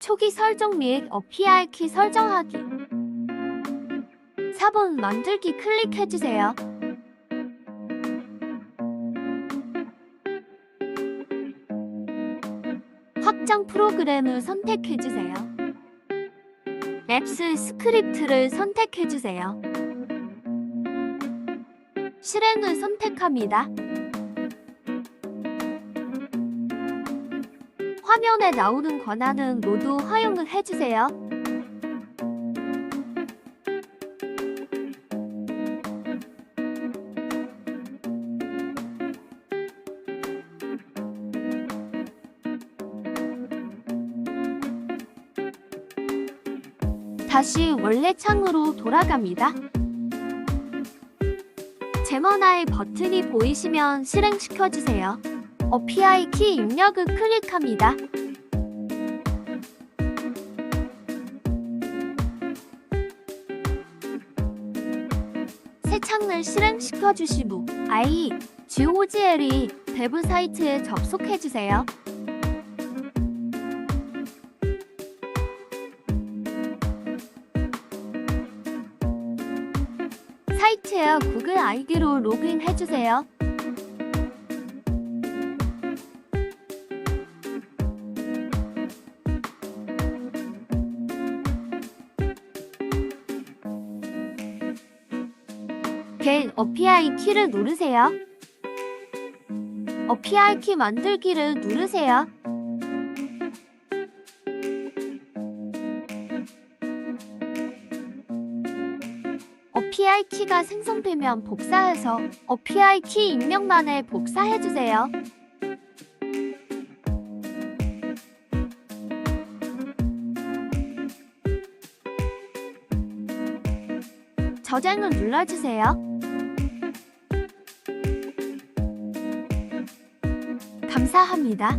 초기 설정 및 API 키 설정하기 4번 만들기 클릭해주세요. 확장 프로그램을 선택해주세요. 앱스 스크립트를 선택해주세요. 실행을 선택합니다. 화면에 나오는 권한은 모두 허용을 해주세요. 다시 원래 창으로 돌아갑니다. 제머나의 버튼이 보이시면 실행시켜주세요. API 키 입력을 클릭합니다. 새 창을 실행시켜 주신 후 i GOGL이 배브 사이트에 접속해 주세요. 사이트에 구글 아이디로 로그인 해 주세요. Get API 키를 누르세요. API 키 만들기를 누르세요. API 키가 생성되면 복사해서 API 키 입력만을 복사해 주세요. 저장을 눌러주세요. 감사합니다.